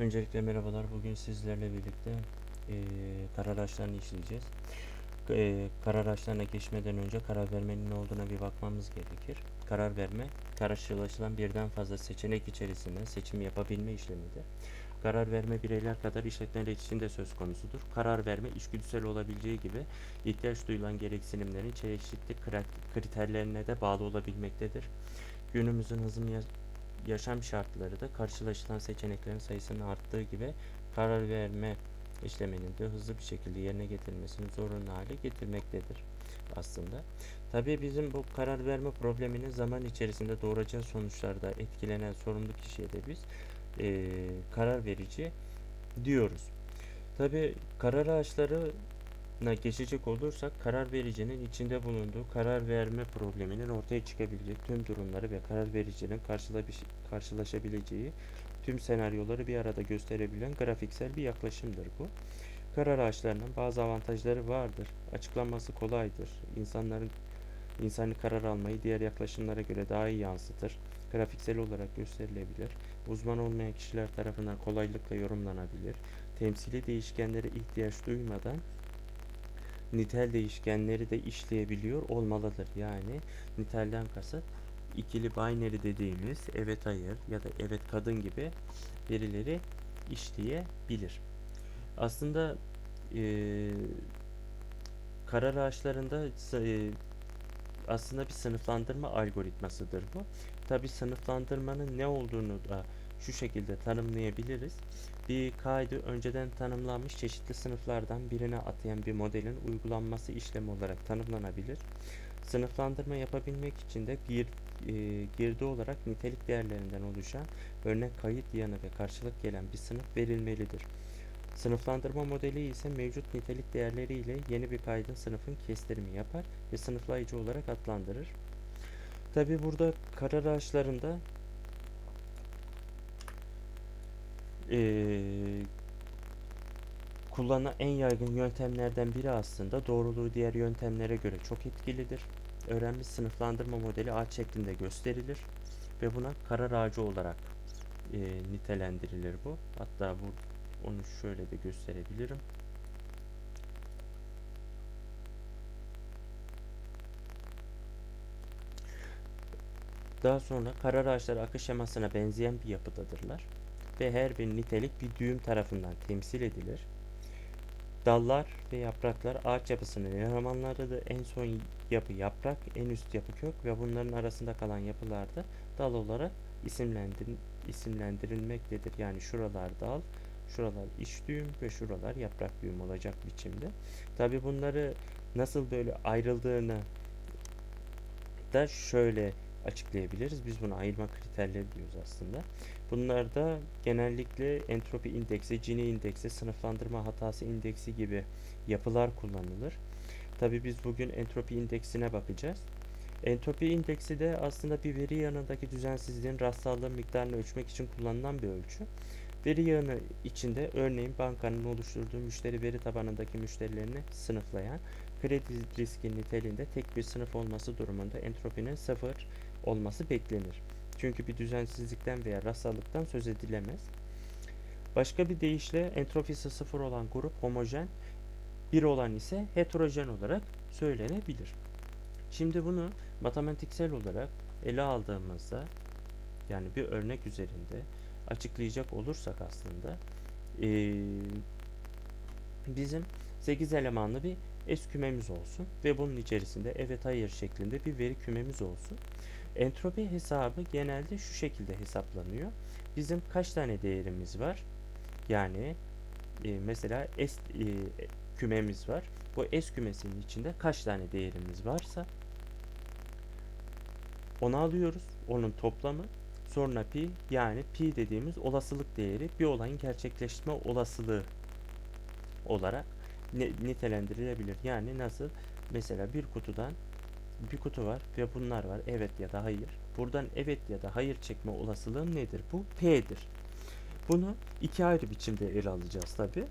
Öncelikle merhabalar. Bugün sizlerle birlikte eee karar araçlarını işleyeceğiz. Eee karar araçlarına geçmeden önce karar vermenin ne olduğuna bir bakmamız gerekir. Karar verme, karşılaşılan birden fazla seçenek içerisinde seçim yapabilme işlemidir. Karar verme bireyler kadar işletmeler için de söz konusudur. Karar verme içgüdüsel olabileceği gibi ihtiyaç duyulan gereksinimlerin çeşitli kriterlerine de bağlı olabilmektedir. Günümüzün hızlı yaşam şartları da karşılaşılan seçeneklerin sayısının arttığı gibi karar verme işleminin de hızlı bir şekilde yerine getirilmesini zorunlu hale getirmektedir aslında. Tabii bizim bu karar verme probleminin zaman içerisinde doğuracağı sonuçlarda etkilenen sorumlu kişiye de biz eee, karar verici diyoruz. Tabii karar ağaçlarına geçecek olursak karar vericinin içinde bulunduğu karar verme probleminin ortaya çıkabilecek tüm durumları ve karar vericinin karşılaş- karşılaşabileceği tüm senaryoları bir arada gösterebilen grafiksel bir yaklaşımdır bu. Karar ağaçlarının bazı avantajları vardır. Açıklanması kolaydır. İnsanların insani karar almayı diğer yaklaşımlara göre daha iyi yansıtır. Grafiksel olarak gösterilebilir. Uzman olmayan kişiler tarafından kolaylıkla yorumlanabilir. Temsili değişkenlere ihtiyaç duymadan nitel değişkenleri de işleyebiliyor olmalıdır. Yani nitelden kasıt ikili binary dediğimiz evet hayır ya da evet kadın gibi verileri işleyebilir. Aslında eee, karar ağaçlarında eee, aslında bir sınıflandırma algoritmasıdır bu. Tabi sınıflandırmanın ne olduğunu da şu şekilde tanımlayabiliriz. Bir kaydı önceden tanımlanmış çeşitli sınıflardan birine atayan bir modelin uygulanması işlemi olarak tanımlanabilir. Sınıflandırma yapabilmek için de gir, e, girdi olarak nitelik değerlerinden oluşan örnek kayıt yanı ve karşılık gelen bir sınıf verilmelidir. Sınıflandırma modeli ise mevcut nitelik değerleri ile yeni bir kaydın sınıfın kestirimi yapar ve sınıflayıcı olarak adlandırır. Tabi burada karar ağaçlarında eee kullanılan en yaygın yöntemlerden biri aslında doğruluğu diğer yöntemlere göre çok etkilidir. Öğrenmiş sınıflandırma modeli ağaç şeklinde gösterilir ve buna karar ağacı olarak eee, nitelendirilir bu. Hatta bu onu şöyle de gösterebilirim. Daha sonra karar ağaçları akış şemasına benzeyen bir yapıdadırlar ve her bir nitelik bir düğüm tarafından temsil edilir. Dallar ve yapraklar ağaç yapısının elemanlarıdır. En son yapı yaprak, en üst yapı kök ve bunların arasında kalan yapılar da dal olarak isimlendir isimlendirilmektedir. Yani şuralar dal, şuralar iç düğüm ve şuralar yaprak düğüm olacak biçimde. Tabi bunları nasıl böyle ayrıldığını da şöyle açıklayabiliriz. Biz bunu ayırma kriterleri diyoruz aslında. Bunlarda genellikle entropi indeksi, Gini indeksi, sınıflandırma hatası indeksi gibi yapılar kullanılır. Tabi biz bugün entropi indeksine bakacağız. Entropi indeksi de aslında bir veri yanındaki düzensizliğin rastsallığın miktarını ölçmek için kullanılan bir ölçü. Veri yığını içinde örneğin bankanın oluşturduğu müşteri veri tabanındaki müşterilerini sınıflayan kredi riski niteliğinde tek bir sınıf olması durumunda entropinin sıfır olması beklenir. Çünkü bir düzensizlikten veya rastsallıktan söz edilemez. Başka bir deyişle entropisi sıfır olan grup homojen, bir olan ise heterojen olarak söylenebilir. Şimdi bunu matematiksel olarak ele aldığımızda yani bir örnek üzerinde açıklayacak olursak aslında eee, bizim 8 elemanlı bir S kümemiz olsun ve bunun içerisinde evet hayır şeklinde bir veri kümemiz olsun. Entropi hesabı genelde şu şekilde hesaplanıyor. Bizim kaç tane değerimiz var? Yani e, mesela S e, kümemiz var. Bu S kümesinin içinde kaç tane değerimiz varsa onu alıyoruz. Onun toplamı. Sonra pi yani pi dediğimiz olasılık değeri bir olayın gerçekleşme olasılığı olarak nitelendirilebilir. Yani nasıl? Mesela bir kutudan bir kutu var ve bunlar var. Evet ya da hayır. Buradan evet ya da hayır çekme olasılığı nedir? Bu P'dir. Bunu iki ayrı biçimde ele alacağız tabi.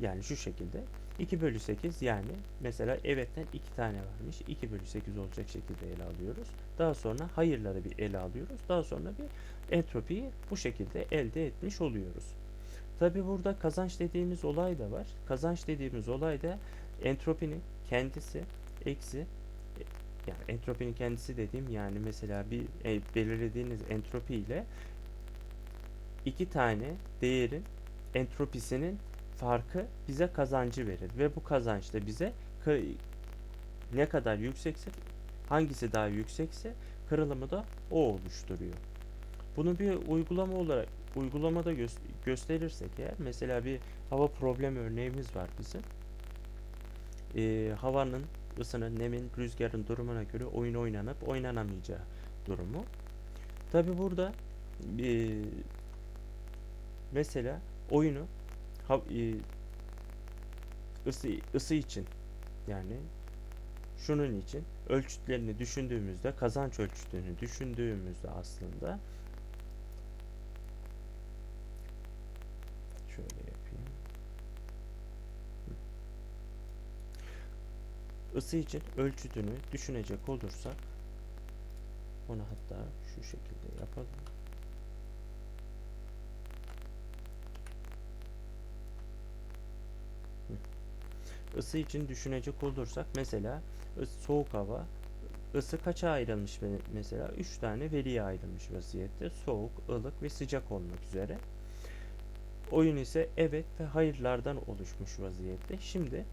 Yani şu şekilde. 2 bölü 8 yani mesela evetten 2 tane varmış. 2 bölü 8 olacak şekilde ele alıyoruz. Daha sonra hayırları bir ele alıyoruz. Daha sonra bir entropiyi bu şekilde elde etmiş oluyoruz. Tabi burada kazanç dediğimiz olay da var. Kazanç dediğimiz olay da entropinin kendisi eksi yani entropinin kendisi dediğim yani mesela bir e, belirlediğiniz entropi ile iki tane değerin entropisinin farkı bize kazancı verir ve bu kazanç da bize ne kadar yüksekse hangisi daha yüksekse kırılımı da o oluşturuyor. Bunu bir uygulama olarak uygulamada gö- gösterirsek eğer mesela bir hava problem örneğimiz var bizim. Ee, havanın ısının, nemin, rüzgarın durumuna göre oyun oynanıp oynanamayacağı durumu. Tabi burada e, mesela oyunu ha- e, ısı, ısı için yani şunun için ölçütlerini düşündüğümüzde kazanç ölçütünü düşündüğümüzde aslında şöyle yapayım. Hı. Isı için ölçütünü düşünecek olursak onu hatta şu şekilde yapalım. Isı için düşünecek olursak mesela soğuk hava ısı kaça ayrılmış me- mesela 3 tane veriye ayrılmış vaziyette soğuk, ılık ve sıcak olmak üzere. Oyun ise evet ve hayırlardan oluşmuş vaziyette. Şimdi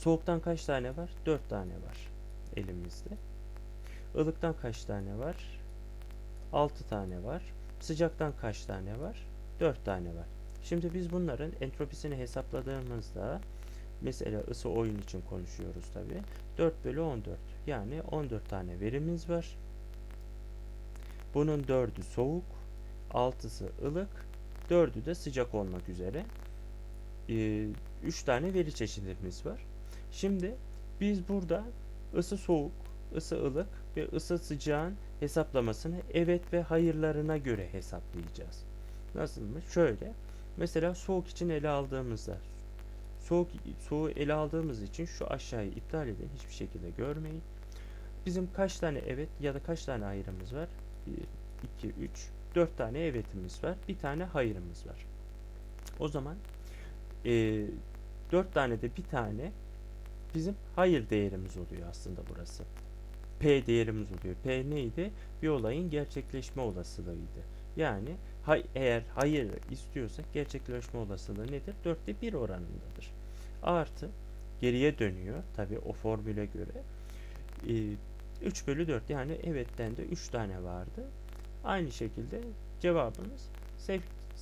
soğuktan kaç tane var? 4 tane var elimizde. Ilıktan kaç tane var? 6 tane var. Sıcaktan kaç tane var? 4 tane var. Şimdi biz bunların entropisini hesapladığımızda mesela ısı oyun için konuşuyoruz tabi 4 bölü 14 yani 14 tane verimiz var. Bunun 4'ü soğuk, 6'sı ılık, 4'ü de sıcak olmak üzere 3 tane veri çeşidimiz var. Şimdi biz burada ısı soğuk, ısı ılık ve ısı sıcağın hesaplamasını evet ve hayırlarına göre hesaplayacağız. Nasılmış? Şöyle. Mesela soğuk için ele aldığımızda soğuk soğuğu ele aldığımız için şu aşağıyı iptal edin. Hiçbir şekilde görmeyin. Bizim kaç tane evet ya da kaç tane hayırımız var? 1, 2, 3, 4 tane evetimiz var. Bir tane hayırımız var. O zaman e, 4 tane de bir tane bizim hayır değerimiz oluyor aslında burası. P değerimiz oluyor. P neydi? Bir olayın gerçekleşme olasılığıydı. Yani hay, eğer hayır istiyorsak gerçekleşme olasılığı nedir? 4'te 1 oranındadır. Artı geriye dönüyor tabi o formüle göre. E, 3 bölü 4 yani evetten de 3 tane vardı. Aynı şekilde cevabımız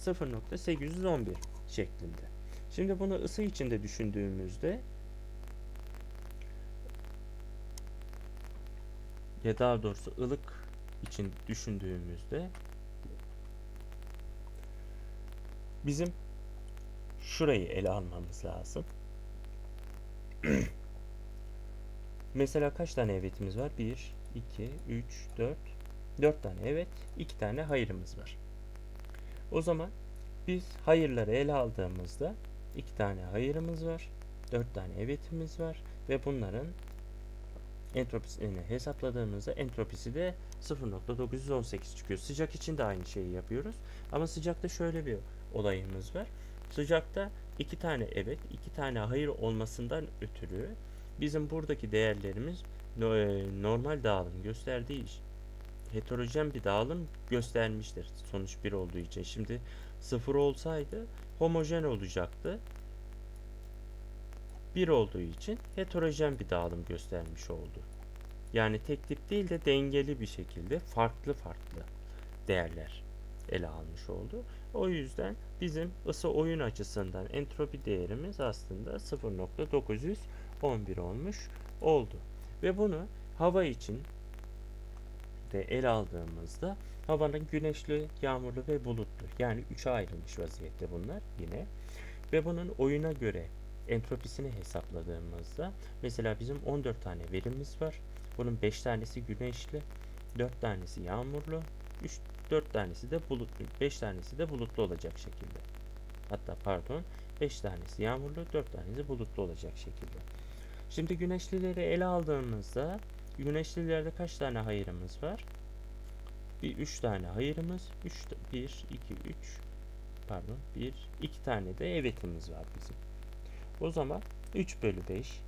0.811 şeklinde. Şimdi bunu ısı içinde düşündüğümüzde ya daha doğrusu ılık için düşündüğümüzde bizim şurayı ele almamız lazım. Mesela kaç tane evetimiz var? 1, 2, 3, 4, 4 tane evet, 2 tane hayırımız var. O zaman biz hayırları ele aldığımızda 2 tane hayırımız var, 4 tane evetimiz var ve bunların entropisini hesapladığımızda entropisi de 0.918 çıkıyor. Sıcak için de aynı şeyi yapıyoruz. Ama sıcakta şöyle bir olayımız var. Sıcakta iki tane evet, iki tane hayır olmasından ötürü bizim buradaki değerlerimiz normal dağılım gösterdiği heterojen bir dağılım göstermiştir sonuç 1 olduğu için. Şimdi 0 olsaydı homojen olacaktı. 1 olduğu için heterojen bir dağılım göstermiş oldu. Yani tek tip değil de dengeli bir şekilde farklı farklı değerler ele almış oldu. O yüzden bizim ısı oyun açısından entropi değerimiz aslında 0.911 olmuş oldu. Ve bunu hava için de ele aldığımızda havanın güneşli, yağmurlu ve bulutlu yani 3'e ayrılmış vaziyette bunlar yine. Ve bunun oyuna göre entropisini hesapladığımızda mesela bizim 14 tane verimiz var. Bunun 5 tanesi güneşli, 4 tanesi yağmurlu, 3 4 tanesi de bulutlu, 5 tanesi de bulutlu olacak şekilde. Hatta pardon, 5 tanesi yağmurlu, 4 tanesi bulutlu olacak şekilde. Şimdi güneşlileri ele aldığımızda güneşlilerde kaç tane hayırımız var? Bir 3 tane hayırımız. 3 1 2 3 pardon 1 2 tane de evetimiz var bizim. O zaman 3 bölü 5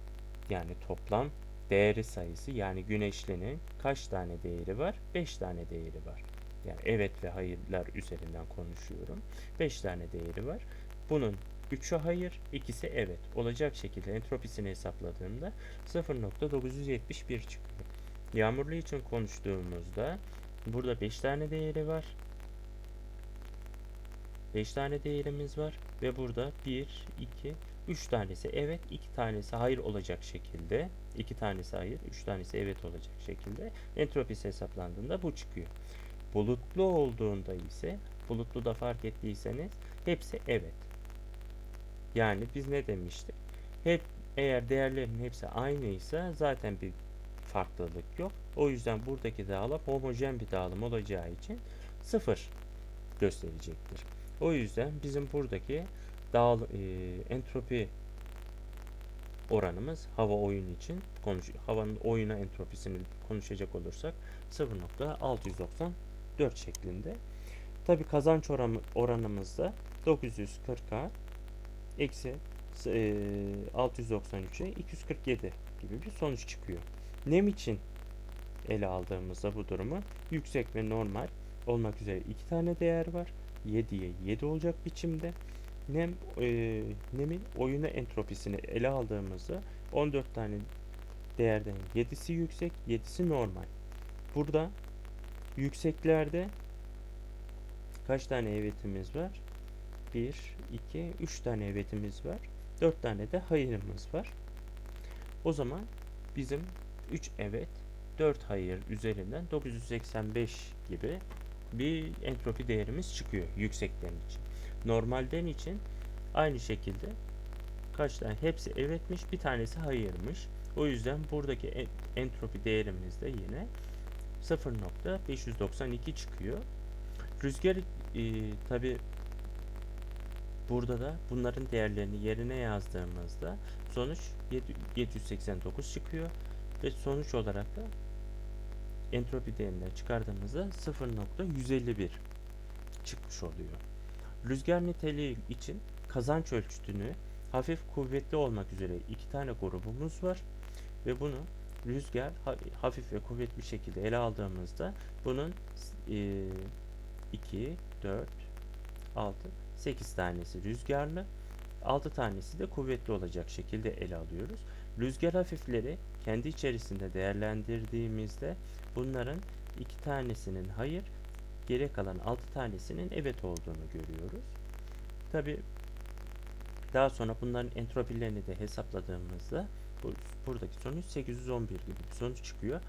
yani toplam değeri sayısı yani güneşlinin kaç tane değeri var? 5 tane değeri var. Yani evet ve hayırlar üzerinden konuşuyorum. 5 tane değeri var. Bunun 3'ü hayır, ikisi evet olacak şekilde entropisini hesapladığımda 0.971 çıkıyor. Yağmurlu için konuştuğumuzda burada 5 tane değeri var. 5 tane değerimiz var ve burada 1, 2, 3 tanesi evet, 2 tanesi hayır olacak şekilde, 2 tanesi hayır, 3 tanesi evet olacak şekilde entropisi hesaplandığında bu çıkıyor. Bulutlu olduğunda ise, bulutlu da fark ettiyseniz hepsi evet. Yani biz ne demiştik? Hep eğer değerlerin hepsi aynıysa zaten bir farklılık yok. O yüzden buradaki dağılım homojen bir dağılım olacağı için sıfır gösterecektir. O yüzden bizim buradaki dağıl e, entropi oranımız hava oyun için konuş havanın oyuna entropisini konuşacak olursak 0.694 şeklinde. Tabi kazanç oranı, oranımız da 940'a eksi e, 693'e 247 gibi bir sonuç çıkıyor. Nem için ele aldığımızda bu durumu yüksek ve normal olmak üzere iki tane değer var. 7'ye 7 olacak biçimde. Nem e, nemin oyuna entropisini ele aldığımızda 14 tane değerden 7'si yüksek, 7'si normal. Burada yükseklerde kaç tane evetimiz var? 1, 2, 3 tane evetimiz var. 4 tane de hayırımız var. O zaman bizim 3 evet, 4 hayır üzerinden 985 gibi bir entropi değerimiz çıkıyor yüksekten için. Normalden için aynı şekilde kaç tane hepsi evetmiş bir tanesi hayırmış. O yüzden buradaki entropi değerimiz de yine 0.592 çıkıyor. Rüzgar e, tabi burada da bunların değerlerini yerine yazdığımızda sonuç 789 çıkıyor ve sonuç olarak da entropi değerinden çıkardığımızda 0.151 çıkmış oluyor. Rüzgar niteliği için kazanç ölçütünü hafif kuvvetli olmak üzere iki tane grubumuz var ve bunu rüzgar hafif ve kuvvetli bir şekilde ele aldığımızda bunun e, 2, 4, 6, 8 tanesi rüzgarlı 6 tanesi de kuvvetli olacak şekilde ele alıyoruz. Rüzgar hafifleri kendi içerisinde değerlendirdiğimizde bunların iki tanesinin hayır, geri kalan 6 tanesinin evet olduğunu görüyoruz. Tabi daha sonra bunların entropilerini de hesapladığımızda bu, buradaki sonuç 811 gibi bir sonuç çıkıyor.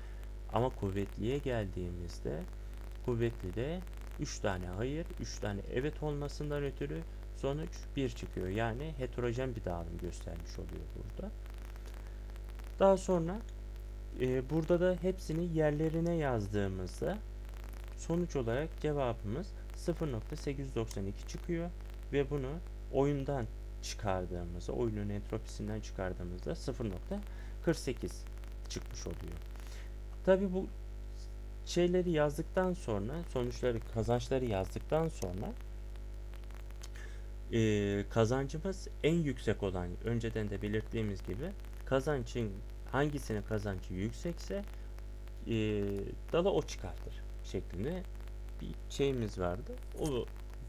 Ama kuvvetliye geldiğimizde kuvvetli de 3 tane hayır, 3 tane evet olmasından ötürü sonuç 1 çıkıyor. Yani heterojen bir dağılım göstermiş oluyor burada. Daha sonra e, burada da hepsini yerlerine yazdığımızda sonuç olarak cevabımız 0.892 çıkıyor ve bunu oyundan çıkardığımızda, oyunun entropisinden çıkardığımızda 0.48 çıkmış oluyor. Tabi bu şeyleri yazdıktan sonra, sonuçları, kazançları yazdıktan sonra e, kazancımız en yüksek olan, önceden de belirttiğimiz gibi kazancın hangisinin kazancı yüksekse e, dala o çıkartır şeklinde bir şeyimiz vardı. O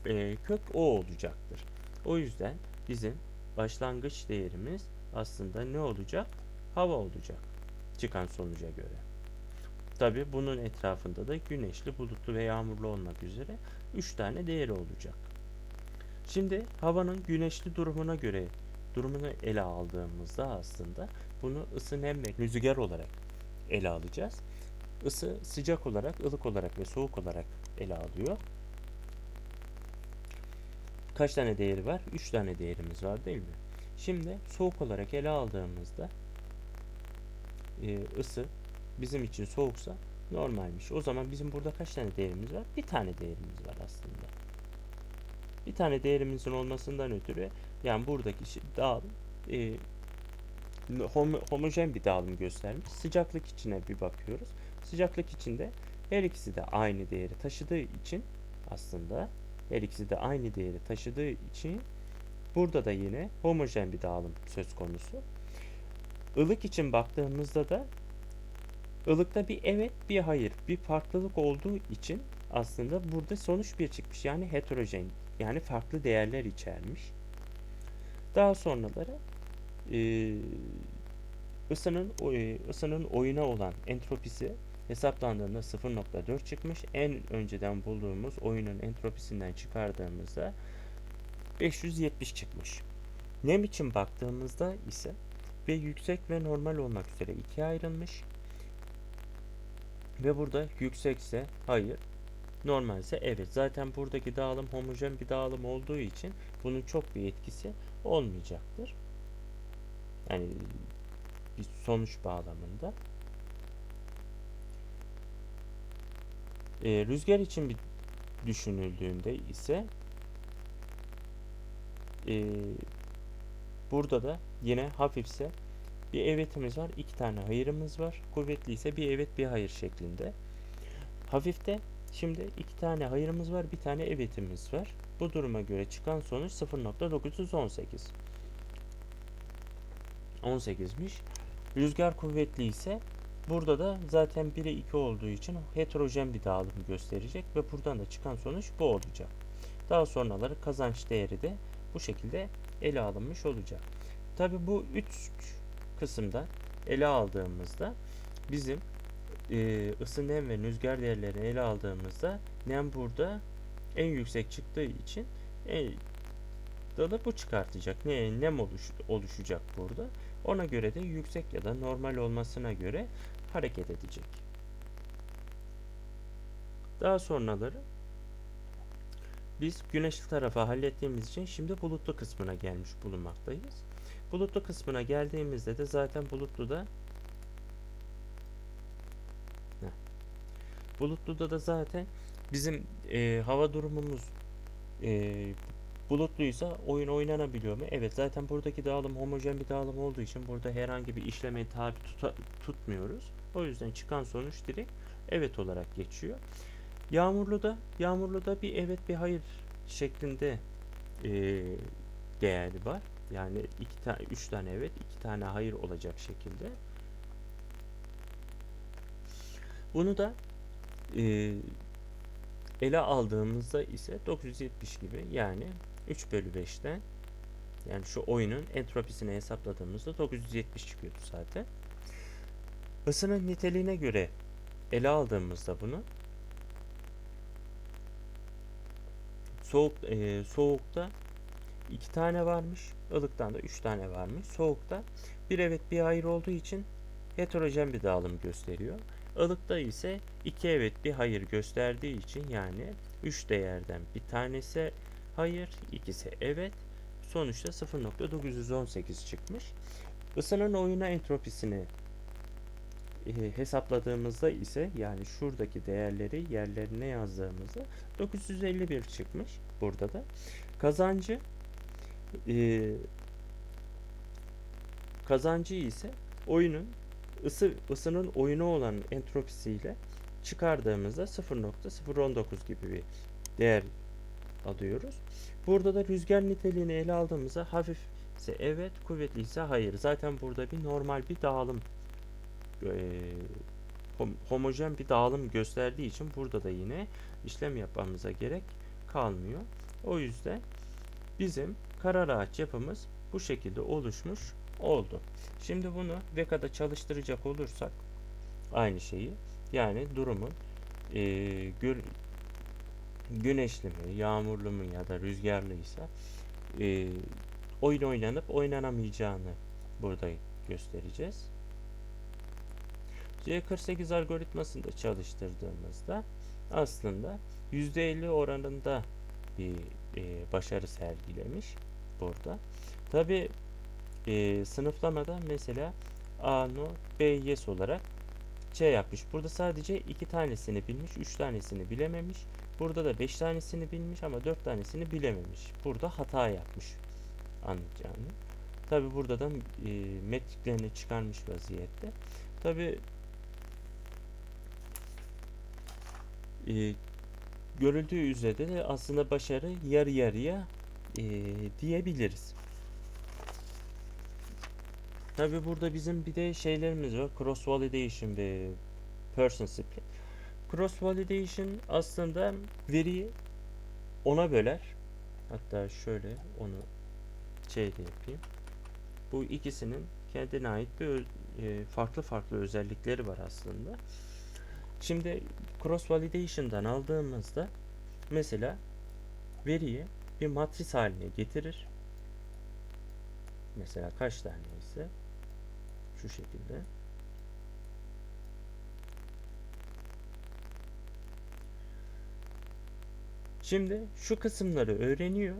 e, kök o olacaktır. O yüzden bizim başlangıç değerimiz aslında ne olacak? Hava olacak. Çıkan sonuca göre. Tabi bunun etrafında da güneşli, bulutlu ve yağmurlu olmak üzere 3 tane değeri olacak. Şimdi havanın güneşli durumuna göre durumunu ele aldığımızda aslında bunu ısı, nem ve rüzgar olarak ele alacağız. Isı sıcak olarak, ılık olarak ve soğuk olarak ele alıyor. Kaç tane değeri var? 3 tane değerimiz var değil mi? Şimdi soğuk olarak ele aldığımızda e, ısı bizim için soğuksa normalmiş. O zaman bizim burada kaç tane değerimiz var? Bir tane değerimiz var aslında. Bir tane değerimizin olmasından ötürü yani buradaki dağılım e, homo- homojen bir dağılım göstermiş. Sıcaklık içine bir bakıyoruz. Sıcaklık içinde her ikisi de aynı değeri taşıdığı için aslında her ikisi de aynı değeri taşıdığı için burada da yine homojen bir dağılım söz konusu. Ilık için baktığımızda da ılıkta bir evet bir hayır bir farklılık olduğu için aslında burada sonuç bir çıkmış. Yani heterojen yani farklı değerler içermiş. Daha sonraları ısının e, ısının oyuna olan entropisi hesaplandığında 0.4 çıkmış. En önceden bulduğumuz oyunun entropisinden çıkardığımızda 570 çıkmış. Nem için baktığımızda ise ve yüksek ve normal olmak üzere ikiye ayrılmış. Ve burada yüksekse hayır, normalse evet. Zaten buradaki dağılım homojen bir dağılım olduğu için bunun çok bir etkisi olmayacaktır. Yani bir sonuç bağlamında. Ee, rüzgar için bir düşünüldüğünde ise ee, burada da yine hafifse bir evetimiz var, iki tane hayırımız var. Kuvvetli ise bir evet bir hayır şeklinde. Hafifte şimdi iki tane hayırımız var, bir tane evetimiz var. Bu duruma göre çıkan sonuç 0.918. 18'miş. Rüzgar kuvvetli ise burada da zaten 1'e 2 olduğu için heterojen bir dağılım gösterecek ve buradan da çıkan sonuç bu olacak. Daha sonraları kazanç değeri de bu şekilde ele alınmış olacak. Tabi bu üç kısımda ele aldığımızda bizim e, ısı, nem ve rüzgar değerlerini ele aldığımızda nem burada en yüksek çıktığı için e, dalı bu çıkartacak. Ne nem oluş, oluşacak burada. Ona göre de yüksek ya da normal olmasına göre hareket edecek. Daha sonraları biz güneşli tarafı hallettiğimiz için şimdi bulutlu kısmına gelmiş bulunmaktayız. Bulutlu kısmına geldiğimizde de zaten bulutluda Heh. bulutluda da zaten bizim e, hava durumumuz e, bulutluysa oyun oynanabiliyor mu? Evet zaten buradaki dağılım homojen bir dağılım olduğu için burada herhangi bir işleme tabi tuta- tutmuyoruz. O yüzden çıkan sonuç direkt evet olarak geçiyor. Yağmurlu da yağmurlu da bir evet bir hayır şeklinde e, değeri var. Yani iki tane, üç tane evet, iki tane hayır olacak şekilde. Bunu da e, ele aldığımızda ise 970 gibi yani 3 bölü 5'ten yani şu oyunun entropisini hesapladığımızda 970 çıkıyordu zaten. Isının niteliğine göre ele aldığımızda bunu soğuk e, soğukta iki tane varmış, ılıktan da üç tane varmış. Soğukta bir evet bir hayır olduğu için heterojen bir dağılım gösteriyor. Ilıkta ise iki evet bir hayır gösterdiği için yani üç değerden bir tanesi hayır, ikisi evet. Sonuçta 0.918 çıkmış. Isının oyuna entropisini e, hesapladığımızda ise yani şuradaki değerleri yerlerine yazdığımızda 951 çıkmış burada da. Kazancı e, kazancı ise oyunun ısı ısının oyunu olan entropisiyle çıkardığımızda 0.019 gibi bir değer alıyoruz. Burada da rüzgar niteliğini ele aldığımızda hafif ise evet, kuvvetli ise hayır. Zaten burada bir normal bir dağılım e, hom- homojen bir dağılım gösterdiği için burada da yine işlem yapmamıza gerek kalmıyor. O yüzden bizim karar ağaç yapımız bu şekilde oluşmuş oldu. Şimdi bunu VEKA'da çalıştıracak olursak aynı şeyi yani durumun e, gür- güneşli mi, yağmurlu mu ya da rüzgarlıysa e, oyun oynanıp oynanamayacağını burada göstereceğiz. C48 algoritmasında çalıştırdığımızda aslında %50 oranında bir e, başarı sergilemiş burada. Tabi e, sınıflamada mesela A no B yes olarak C yapmış. Burada sadece iki tanesini bilmiş, üç tanesini bilememiş. Burada da 5 tanesini bilmiş ama 4 tanesini bilememiş. Burada hata yapmış anlayacağını. Tabi buradan e, metriklerini çıkarmış vaziyette. Tabi e, görüldüğü üzere de aslında başarı yarı yarıya e, diyebiliriz. Tabi burada bizim bir de şeylerimiz var. Cross validation ve person split. Cross validation aslında veriyi ona böler. Hatta şöyle onu şey de yapayım. Bu ikisinin kendine ait bir e, farklı farklı özellikleri var aslında. Şimdi cross validation'dan aldığımızda mesela veriyi bir matris haline getirir. Mesela kaç tane ise şu şekilde. Şimdi şu kısımları öğreniyor.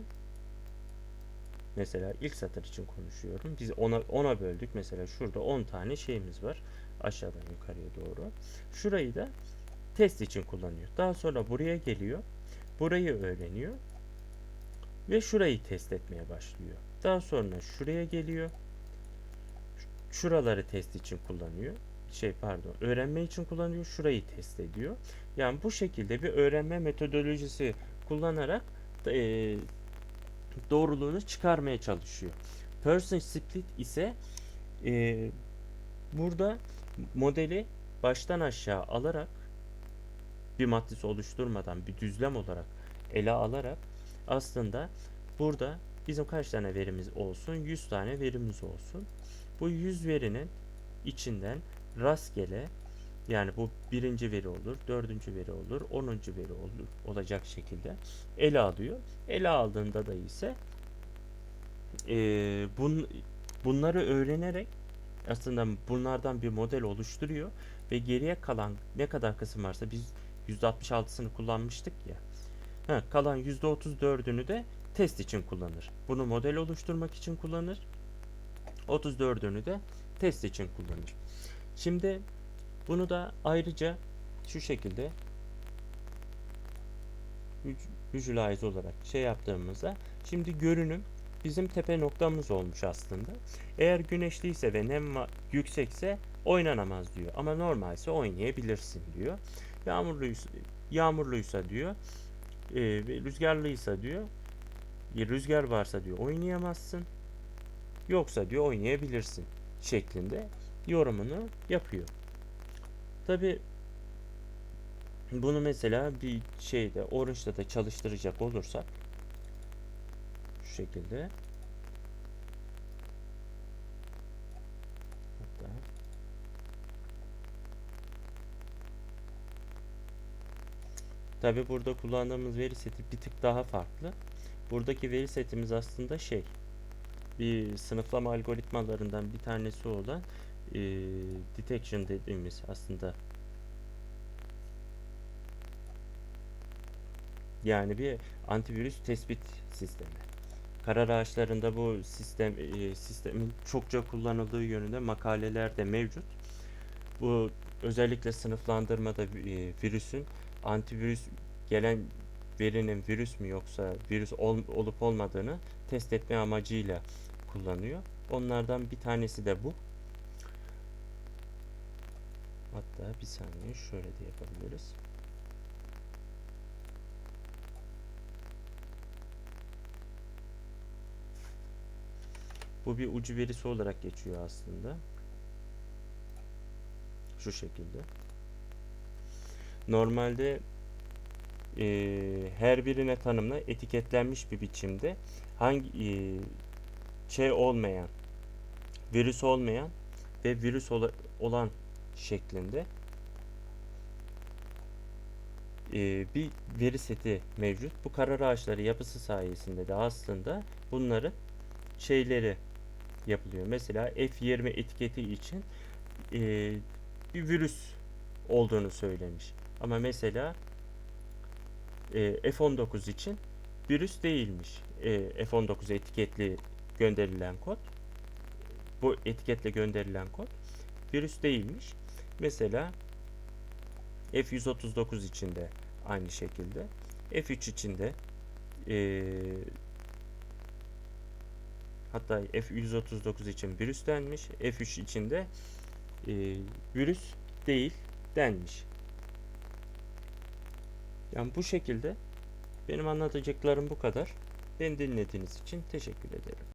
Mesela ilk satır için konuşuyorum. Biz ona ona böldük. Mesela şurada 10 tane şeyimiz var. Aşağıdan yukarıya doğru. Şurayı da test için kullanıyor. Daha sonra buraya geliyor. Burayı öğreniyor. Ve şurayı test etmeye başlıyor. Daha sonra şuraya geliyor. Şuraları test için kullanıyor. Şey pardon, öğrenme için kullanıyor. Şurayı test ediyor. Yani bu şekilde bir öğrenme metodolojisi kullanarak eee doğruluğunu çıkarmaya çalışıyor. Person split ise eee, burada modeli baştan aşağı alarak bir matris oluşturmadan bir düzlem olarak ele alarak aslında burada bizim kaç tane verimiz olsun? 100 tane verimiz olsun. Bu 100 verinin içinden rastgele yani bu birinci veri olur, dördüncü veri olur, onuncu veri olur olacak şekilde ele alıyor. Ele aldığında da ise eee, bun, bunları öğrenerek aslında bunlardan bir model oluşturuyor ve geriye kalan ne kadar kısım varsa biz %66'sını kullanmıştık ya. Ha, kalan %34'ünü de test için kullanır. Bunu model oluşturmak için kullanır. 34'ünü de test için kullanır. Şimdi bunu da ayrıca şu şekilde visualize olarak şey yaptığımızda şimdi görünüm bizim tepe noktamız olmuş aslında. Eğer güneşliyse ve nem yüksekse oynanamaz diyor. Ama normalse oynayabilirsin diyor. Yağmurluysa, yağmurluysa diyor e, rüzgarlıysa diyor e, rüzgar varsa diyor oynayamazsın. Yoksa diyor oynayabilirsin şeklinde yorumunu yapıyor. Tabi bunu mesela bir şeyde Orange'da da çalıştıracak olursak şu şekilde Tabi burada kullandığımız veri seti bir tık daha farklı. Buradaki veri setimiz aslında şey bir sınıflama algoritmalarından bir tanesi olan e, detection dediğimiz aslında yani bir antivirüs tespit sistemi. Karar ağaçlarında bu sistem e, sistemin çokça kullanıldığı yönünde makaleler de mevcut. Bu özellikle sınıflandırmada e, virüsün antivirüs gelen verinin virüs mü yoksa virüs ol- olup olmadığını test etme amacıyla kullanıyor. Onlardan bir tanesi de bu. Hatta bir saniye şöyle de yapabiliriz. Bu bir ucu verisi olarak geçiyor aslında. Şu şekilde. Normalde eee, her birine tanımla etiketlenmiş bir biçimde hangi eee, şey olmayan, virüs olmayan ve virüs ola- olan şeklinde eee, bir veri seti mevcut. Bu karar ağaçları yapısı sayesinde de aslında bunların şeyleri yapılıyor. Mesela F20 etiketi için eee, bir virüs olduğunu söylemiş. Ama mesela e, F19 için virüs değilmiş. E, F19 etiketli gönderilen kod bu etiketle gönderilen kod virüs değilmiş. Mesela F139 için de aynı şekilde F3 içinde eee, hatta F139 için virüs denmiş. F3 içinde eee, virüs değil denmiş. Yani bu şekilde benim anlatacaklarım bu kadar. Beni dinlediğiniz için teşekkür ederim.